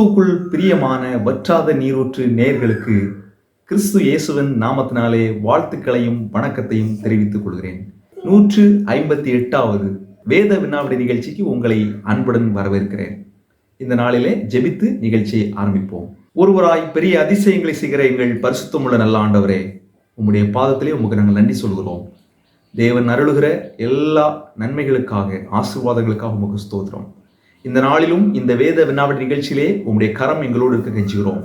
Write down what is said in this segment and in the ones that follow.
கிறிஸ்துவுக்குள் பிரியமான வற்றாத நீரூற்று நேர்களுக்கு கிறிஸ்து இயேசுவின் நாமத்தினாலே வாழ்த்துக்களையும் வணக்கத்தையும் தெரிவித்துக் கொள்கிறேன். நூற்று ஐம்பத்தி எட்டாவது வேத வினாவிட நிகழ்ச்சிக்கு உங்களை அன்புடன் வரவேற்கிறேன். இந்த நாளிலே ஜெபித்து நிகழ்ச்சியை ஆரம்பிப்போம். ஒருவராய் பெரிய அதிசயங்களை செய்கிற எங்கள் பரிசுத்தமுள்ள நல்ல ஆண்டவரே உம்முடைய பாதத்திலே உமக்கு நாங்கள் நன்றி சொல்கிறோம். தேவன் அருளுகிற எல்லா நன்மைகளுக்காக ஆசீர்வாதங்களுக்காக உமக்கு ஸ்தோத்திரம். இந்த நாளிலும் இந்த வேத வினாவிட நிகழ்ச்சியிலே உங்களுடைய கரம் எங்களோடு இருக்க கெஞ்சுகிறோம்.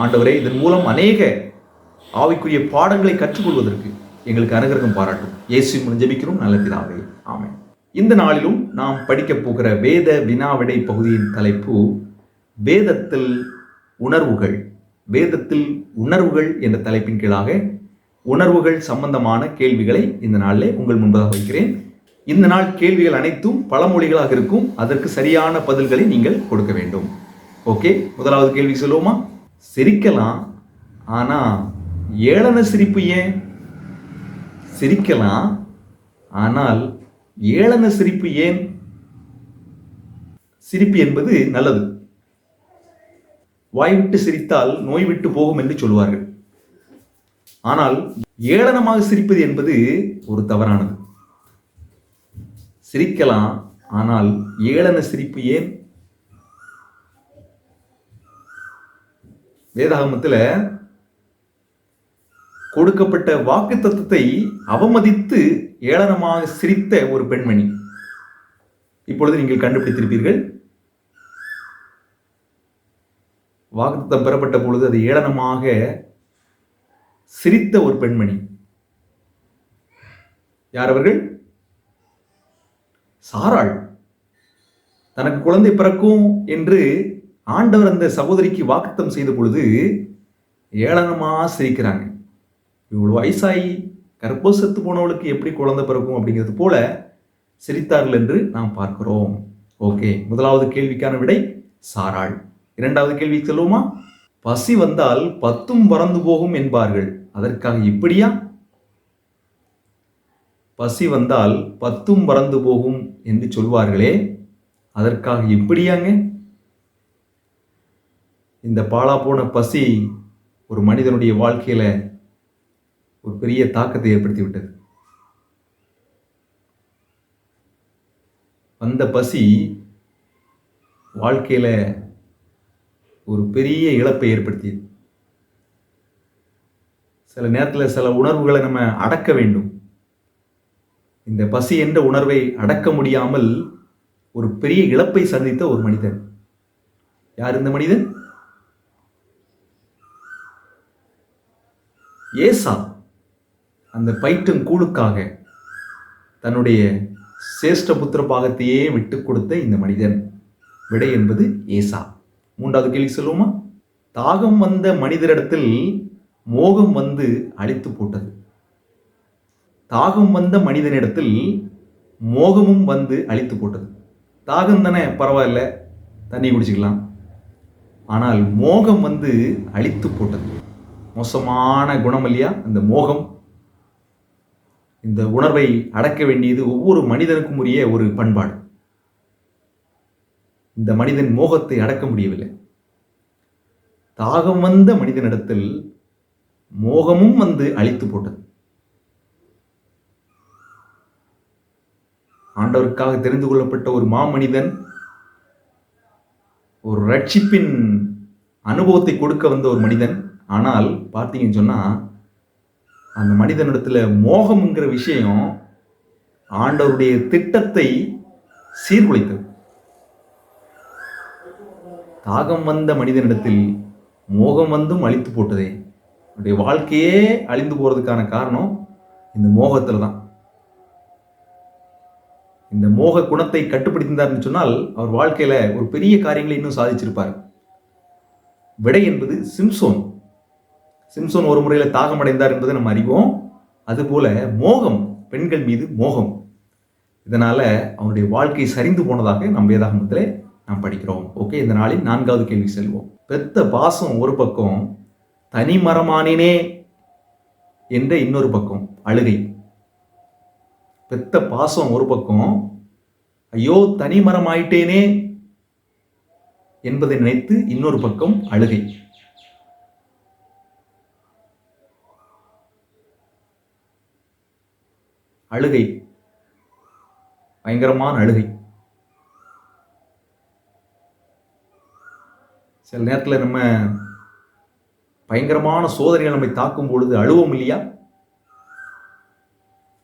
ஆண்டவரே இதன் மூலம் அநேக ஆவிக்குரிய பாடங்களை கற்றுக்கொள்வதற்கு எங்களுக்கு அனுகிரகம் பாராட்டும். இயேசு மூலம் ஜெபிக்கிறோம். நல்ல பிதாவே ஆமை இந்த நாளிலும் நாம் படிக்கப் போகிற வேத வினாவிடை பகுதியின் தலைப்பு வேதத்தில் உணர்வுகள். வேதத்தில் உணர்வுகள் என்ற தலைப்பின் கீழாக உணர்வுகள் சம்பந்தமான கேள்விகளை இந்த நாளிலே உங்கள் முன்பதாக வைக்கிறேன். இந்த நாள் கேள்விகள் அனைத்தும் பழமொழிகளாக இருக்கும். அதற்கு சரியான பதில்களை நீங்கள் கொடுக்க வேண்டும். ஓகே? முதலாவது கேள்வி சொல்லுவோமா? சிரிக்கலாம் ஆனா ஏளன சிரிப்பு ஏன்? சிரிக்கலாம் ஆனால் ஏளன சிரிப்பு ஏன்? சிரிப்பு என்பது நல்லது. வாய்விட்டு சிரித்தால் நோய் விட்டு போகும் என்று சொல்வார்கள். ஆனால் ஏளனமாக சிரிப்பது என்பது ஒரு தவறானது. சிரிக்கலாம் ஆனால் ஏளன சிரிப்பு ஏன்? வேதாகமத்தில் கொடுக்கப்பட்ட வாக்கு தத்துவத்தை அவமதித்து ஏளனமாக சிரித்த ஒரு பெண்மணி. இப்பொழுது நீங்கள் கண்டுபிடித்திருப்பீர்கள். வாக்குத்தம் பெறப்பட்ட பொழுது அது ஏளனமாக சிரித்த ஒரு பெண்மணி. யார் அவர்கள்? சாராள் தனக்கு குழந்தை பிறக்கும் என்று ஆண்டவர் அந்த சகோதரிக்கு வாக்குத்தம் செய்த பொழுது ஏளனமாக சிரிக்கிறாங்க. இவ்வளோ வயசாகி கற்போ செத்து போனவளுக்கு எப்படி குழந்தை பிறக்கும் அப்படிங்கிறது போல சிரித்தார்கள் என்று நாம் பார்க்கிறோம். ஓகே முதலாவது கேள்விக்கான விடை சாராள். இரண்டாவது கேள்வி செல்வோமா பசி வந்தால் பத்தும் பறந்து போகும் என்பார்கள். அதற்காக இப்படியா? பசி வந்தால் பத்தும் பறந்து போகும் என்று சொல்வார்களே அதற்காக எப்படியாங்க? இந்த பாழா போன பசி ஒரு மனிதனுடைய வாழ்க்கையில ஒரு பெரிய தாக்கத்தை ஏற்படுத்தி விட்டது வந்த பசி வாழ்க்கையில ஒரு பெரிய இழப்பை ஏற்படுத்தியது. சில நேரத்தில் சில உணர்வுகளை நம்ம அடக்க வேண்டும். இந்த பசி என்ற உணர்வை அடக்க முடியாமல் ஒரு பெரிய இழப்பை சந்தித்த ஒரு மனிதன். யார் இந்த மனிதன்? ஏசா. அந்த பயிற்றும் கூழுக்காக தன்னுடைய சேஷ்ட புத்திர பாகத்தையே விட்டு கொடுத்த இந்த மனிதன். விடை என்பது ஏசா. மூன்றாவது கேள்வி சொல்லுவோமா? தாகம் வந்த மனிதரிடத்தில் மோகம் வந்து அழித்து போட்டது. தாகம் வந்த மனிதனிடத்தில் மோகமும் வந்து அழித்து போட்டது. தாகம் தானே? பரவாயில்ல. தண்ணி குடிச்சிக்கலாம். ஆனால் மோகம் வந்து அழித்து போட்டது. மோசமான குணம் இல்லையா? அந்த மோகம். இந்த உணர்வை அடக்க வேண்டியது ஒவ்வொரு மனிதனுக்கும் உரிய ஒரு பண்பாடு. இந்த மனிதன் மோகத்தை அடக்க முடியவில்லை. தாகம் வந்த மனிதனிடத்தில் மோகமும் வந்து அழித்து போட்டது. ஆண்டவருக்காக தெரிந்து கொள்ளப்பட்ட ஒரு மாமனிதன் ஒரு ரட்சிப்பின் அனுபவத்தை கொடுக்க வந்த ஒரு மனிதன். ஆனால் பார்த்தீங்கன்னு சொன்னால் அந்த மனிதனிடத்தில் மோகம்ங்கிற விஷயம் ஆண்டவருடைய திட்டத்தை சீர்குலைத்தது. தாகம் வந்த மனிதனிடத்தில் மோகம் வந்தும் அழித்து போட்டதே. அவருடைய வாழ்க்கையே அழிந்து போகிறதுக்கான காரணம் இந்த மோகத்தில் தான். இந்த மோக குணத்தை கட்டுப்படுத்தினார்னு சொன்னால் அவர் வாழ்க்கையில் ஒரு பெரிய காரியங்களை இன்னும் சாதிச்சிருப்பார். விடை என்பது சிம்சோன். சிம்சோன் ஒரு முறையில் தாகம் அடைந்தார் என்பதை நம்ம அறிவோம். அதுபோல மோகம் பெண்கள் மீது மோகம். இதனால அவனுடைய வாழ்க்கை சரிந்து போனதாக நம் வேதாகமத்தில் நாம் படிக்கிறோம். ஓகே இந்த நாளில் நான்காவது கேள்வி செல்வோம். பெத்த பாசம் ஒரு பக்கம் தனி மரமானினே என்ற இன்னொரு பக்கம் அழுகை. பெத்த பாசம் ஒரு பக்கம் ஐயோ தனி மரம் ஆயிட்டேனே என்பதை நினைத்து இன்னொரு பக்கம் அழுகை. அழுகை. பயங்கரமான அழுகை. சில நேரத்தில் நம்ம பயங்கரமான சோதனைகள் நம்மை தாக்கும் பொழுது அழுவோம் இல்லையா?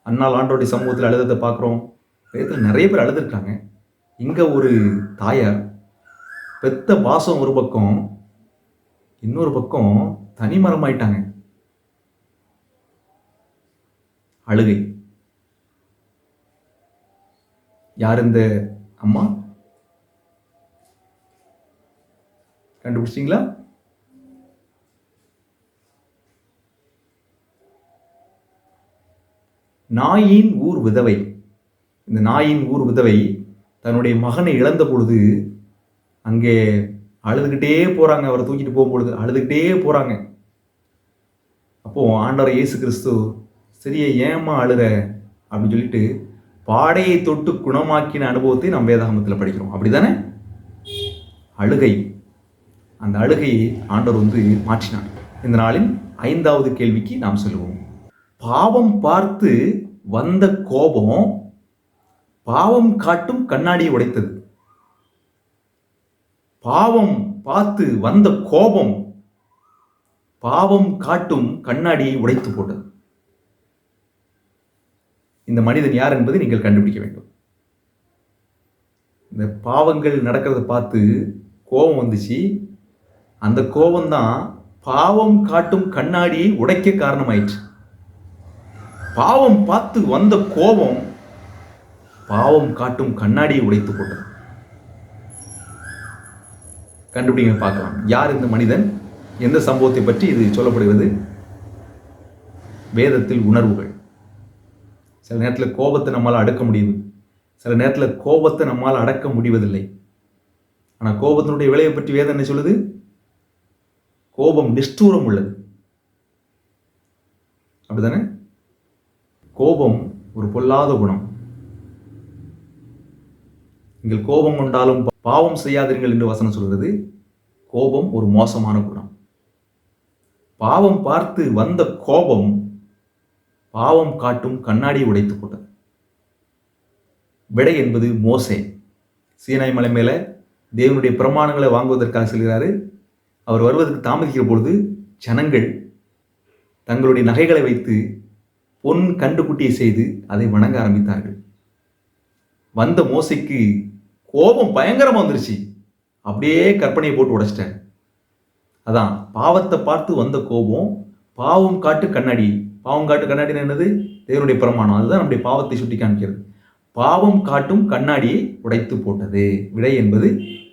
அன்னால் ஆண்டோடைய சமூகத்தில் அழுதத்தை பார்க்குறோம். வேதத்தில் நிறைய பேர் அழுதுருக்காங்க. இங்கே ஒரு தாயார் பெத்த பாசம் ஒரு பக்கம் இன்னொரு பக்கம் தனி மரமாயிட்டாங்க. அழுகை. யார் இந்த அம்மா? கண்டுபிடிச்சிங்களா நாயின் ஊர் விதவை. இந்த நாயின் ஊர் விதவை தன்னுடைய மகனை இழந்த பொழுது அங்கே அழுதுகிட்டே போகிறாங்க அவரை தூக்கிட்டு போகும்பொழுது அழுதுகிட்டே போகிறாங்க அப்போ ஆண்டவர் இயேசு கிறிஸ்து சரியே ஏம்மா அழுற? அப்படின்னு சொல்லிட்டு பாடையை தொட்டு குணமாக்கின அனுபவத்தை நம்ம வேதாகமத்தில் படிக்கிறோம். அப்படிதானே? அழுகை. அந்த அழுகையை ஆண்டவர் வந்து மாற்றினார். இந்த நாளின் ஐந்தாவது கேள்விக்கு நாம் செல்வோம். பாவம் பார்த்து வந்த கோபம் பாவம் காட்டும் கண்ணாடியை உடைத்தது. பாவம் பார்த்து வந்த கோபம் பாவம் காட்டும் கண்ணாடியை உடைத்து போட்டது. இந்த மனிதன் யார் என்பதை நீங்கள் கண்டுபிடிக்க வேண்டும். இந்த பாவங்கள் நடக்கிறத பார்த்து கோபம் வந்துச்சு. அந்த கோபம் தான் பாவம் காட்டும் கண்ணாடியை உடைக்க காரணமாயிடுச்சு பாவம் பார்த்து வந்த கோபம் பாவம் காட்டும் கண்ணாடியை உடைத்து போட்டது கண்டுபிடிங்க பார்க்கலாம். யார் இந்த மனிதன்? எந்த சம்பவத்தை பற்றி இது சொல்லப்படுகிறது? வேதத்தில் உணர்வுகள். சில நேரத்தில் கோபத்தை நம்மால் அடக்க முடியுது. சில நேரத்தில் கோபத்தை நம்மால் அடக்க முடிவதில்லை. ஆனால் கோபத்தினுடைய விளைவை பற்றி வேதம் என்ன சொல்லுது? கோபம் நிஷ்டூரம் உள்ளது. அப்படிதானே கோபம் ஒரு பொல்லாத குணம். நீங்கள் கோபம் கொண்டாலும் பாவம் செய்யாதீர்கள் என்று வசனம் சொல்கிறது. கோபம் ஒரு மோசமான குணம். பாவம் பார்த்து வந்த கோபம் பாவம் காட்டும் கண்ணாடியை உடைத்து போட்டது விடை என்பது மோசே. சீனாய் மலை மேலே தேவனுடைய பிரமாணங்களை வாங்குவதற்காக செல்கிறாரு. அவர் வருவதற்கு தாமதிக்கிற பொழுது ஜனங்கள் தங்களுடைய நகைகளை வைத்து பொன் கண்டுக்குட்டியை செய்து அதை வணங்க ஆரம்பித்தார்கள். வந்த மோசைக்கு கோபம் பயங்கரமாக வந்துருச்சு. அப்படியே கற்பனையை போட்டு உடைச்சிட்டேன். அதான் பாவத்தை பார்த்து வந்த கோபம் பாவம் காட்டு கண்ணாடி. பாவம் காட்டு கண்ணாடி என்னது? தேவனுடைய பிரமாணம். அதுதான் நம்முடைய பாவத்தை சுட்டி காமிக்கிறது பாவம் காட்டும் கண்ணாடியை உடைத்து போட்டது. விடை என்பது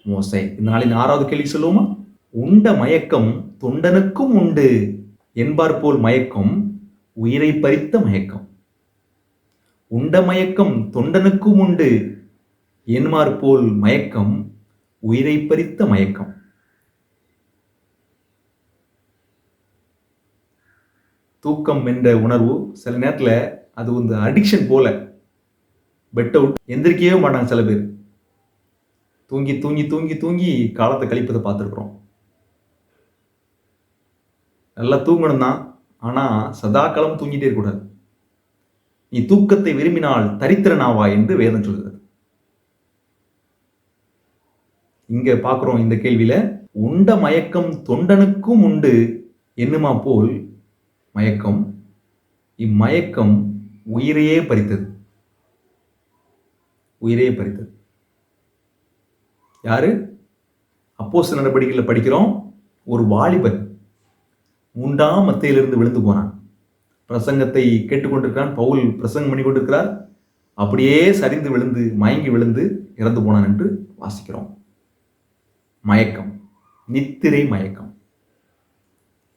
மோசை. இந்த நாளின் ஆறாவது கேள்வி சொல்லுவோமா? உண்ட மயக்கம் தொண்டனுக்கும் உண்டு. என்பார் போல் மயக்கம் உயிரை பறித்த மயக்கம். உண்ட மயக்கம் தொண்டனுக்கும் உண்டு. என்மார் போல் மயக்கம் உயிரை பறித்த மயக்கம். தூக்கம் என்ற உணர்வு சில நேரத்தில் அது வந்து அடிக்ஷன் போல. பெட் அவுட் எந்திரிக்கவே மாட்டாங்க சில பேர். தூங்கி தூங்கி தூங்கி தூங்கி காலத்தை கழிப்பதை பார்த்துருக்குறோம். நல்லா தூங்கணும் தான் ஆனால் சதா காலம் தூங்கிட்டே இருக்கக்கூடாது. நீ தூக்கத்தை விரும்பினால் தரித்திரனாவா என்று வேதம் சொல்கிறது. இங்க பார்க்குறோம் இந்த கேள்வியில உண்ட மயக்கம் தொண்டனுக்கும் உண்டு என்னுமா போல் மயக்கம்? இம்மயக்கம் உயிரையே பறித்தது. உயிரையே பறித்தது. யாரு? அப்போஸ் நடவடிக்கையில் படிக்கிறோம் ஒரு வாலிபன். மூன்றாம் மத்தையிலிருந்து விழுந்து போனான். பிரசங்கத்தை கேட்டுக்கொண்டிருக்கிறான். பவுல் பிரசங்கம் பண்ணி கொண்டிருக்கிறார். அப்படியே சரிந்து விழுந்து மயங்கி விழுந்து இறந்து போனான் என்று வாசிக்கிறோம். மயக்கம். நித்திரை மயக்கம்.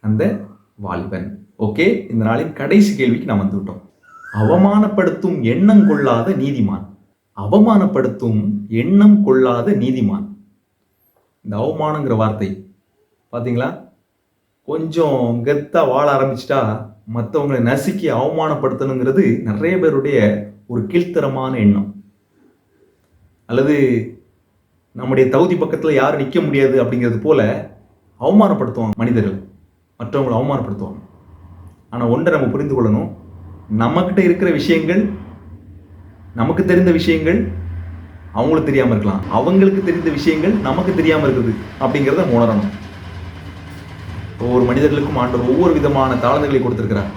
அந்த வாலிபன். ஓகே இந்த நாளின் கடைசி கேள்விக்கு நான் வந்துவிட்டோம் அவமானப்படுத்தும் எண்ணம் கொள்ளாத நீதிமான். அவமானப்படுத்தும் எண்ணம் கொள்ளாத நீதிமான். இந்த அவமானங்கிற வார்த்தை பார்த்தீங்களா கொஞ்சம் கெத்தாக வாழ ஆரம்பிச்சிட்டா மற்றவங்களை நசுக்கி அவமானப்படுத்தணுங்கிறது நிறைய பேருடைய ஒரு கீழ்த்தரமான எண்ணம். அல்லது நம்முடைய தகுதி பக்கத்தில் யாரும் நிற்க முடியாது அப்படிங்கிறது போல அவமானப்படுத்துவாங்க மனிதர்கள். மற்றவங்களை அவமானப்படுத்துவாங்க. ஆனால் ஒன்றை நம்ம புரிந்து கொள்ளணும். நம்மக்கிட்ட இருக்கிற விஷயங்கள் நமக்கு தெரிந்த விஷயங்கள் அவங்களுக்கு தெரியாமல் இருக்கலாம். அவங்களுக்கு தெரிந்த விஷயங்கள் நமக்கு தெரியாமல் இருக்குது அப்படிங்கிறத உணரணும். ஒவ்வொரு மனிதர்களுக்கும் ஆண்டவர் ஒவ்வொரு விதமான தாளந்துகளை கொடுத்துருக்கிறார்.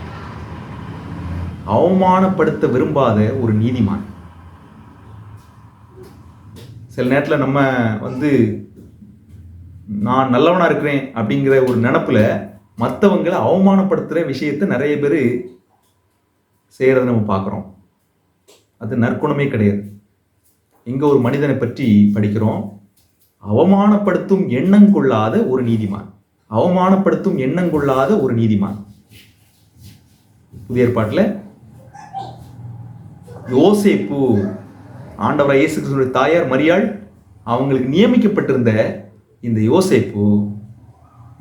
அவமானப்படுத்த விரும்பாத ஒரு நீதிமான். சில நேரத்தில் நம்ம வந்து நான் நல்லவனாக இருக்கிறேன் அப்படிங்கிற ஒரு நினப்பில் மற்றவங்களை அவமானப்படுத்துகிற விஷயத்தை நிறைய பேர் செய்கிறத நம்ம பார்க்குறோம். அது நற்குணமே கிடையாது. இங்கே ஒரு மனிதனை பற்றி படிக்கிறோம். அவமானப்படுத்தும் எண்ணம் கொள்ளாத ஒரு நீதிமான். அவமானப்படுத்தும் எண்ணம் கொள்ளாத ஒரு நீதிமான். புதிய ஏற்பாட்டில் யோசேப்பு ஆண்டவராக இயேசு கிருஷ்ணனுடைய தாயார் மரியாள் அவங்களுக்கு நியமிக்கப்பட்டிருந்த இந்த யோசேப்பு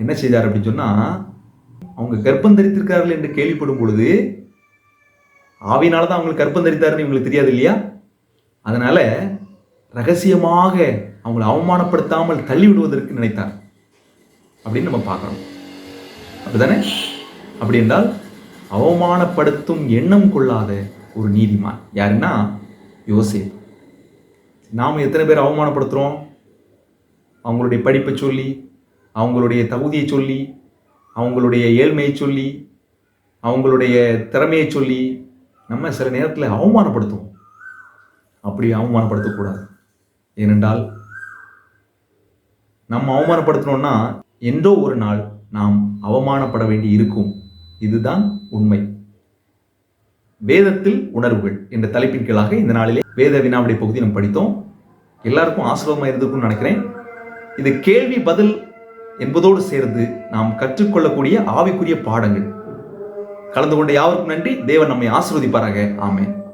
என்ன செய்தார் அப்படின்னு சொன்னால் அவங்க கர்ப்பம் தரித்திருக்கார்கள் என்று கேள்விப்படும் பொழுது ஆவினால தான் அவங்களுக்கு கர்ப்பம் தரித்தாருன்னு இவங்களுக்கு தெரியாது இல்லையா? அதனால் ரகசியமாக அவங்களை அவமானப்படுத்தாமல் தள்ளி விடுவதற்கு நினைத்தார். அப்படின்னு நம்ம பார்க்கணும் அப்படிதானே அப்படி என்றால் அவமானப்படுத்தும் எண்ணம் கொள்ளாத ஒரு நீதிமான் யாருன்னா யோசேப். நாம் எத்தனை பேர் அவமானப்படுத்துகிறோம் அவங்களுடைய படிப்பை சொல்லி அவங்களுடைய தகுதியை சொல்லி அவங்களுடைய ஏழ்மையை சொல்லி அவங்களுடைய திறமையை சொல்லி நம்ம சில நேரத்தில் அவமானப்படுத்துவோம். அப்படி அவமானப்படுத்தக்கூடாது. ஏனென்றால் நம்ம அவமானப்படுத்தினோன்னா என்றோ ஒரு நாள் நாம் அவமானப்பட வேண்டி இருக்கும். இதுதான் உண்மை. வேதத்தில் உணர்வுகள் என்ற தலைப்பின் கீழாக இந்த நாளிலே வேத வினாவுடைய பகுதி நம்ம படித்தோம். எல்லாருக்கும் ஆசிரமமாக இருந்திருக்கும்னு நினைக்கிறேன். இது கேள்வி பதில் என்பதோடு சேர்ந்து நாம் கற்றுக்கொள்ளக்கூடிய ஆவிக்குரிய பாடங்கள். கலந்து கொண்ட யாவருக்கும் நன்றி. தேவன் நம்மை ஆசிர்வதிப்பாராக. ஆமேன்.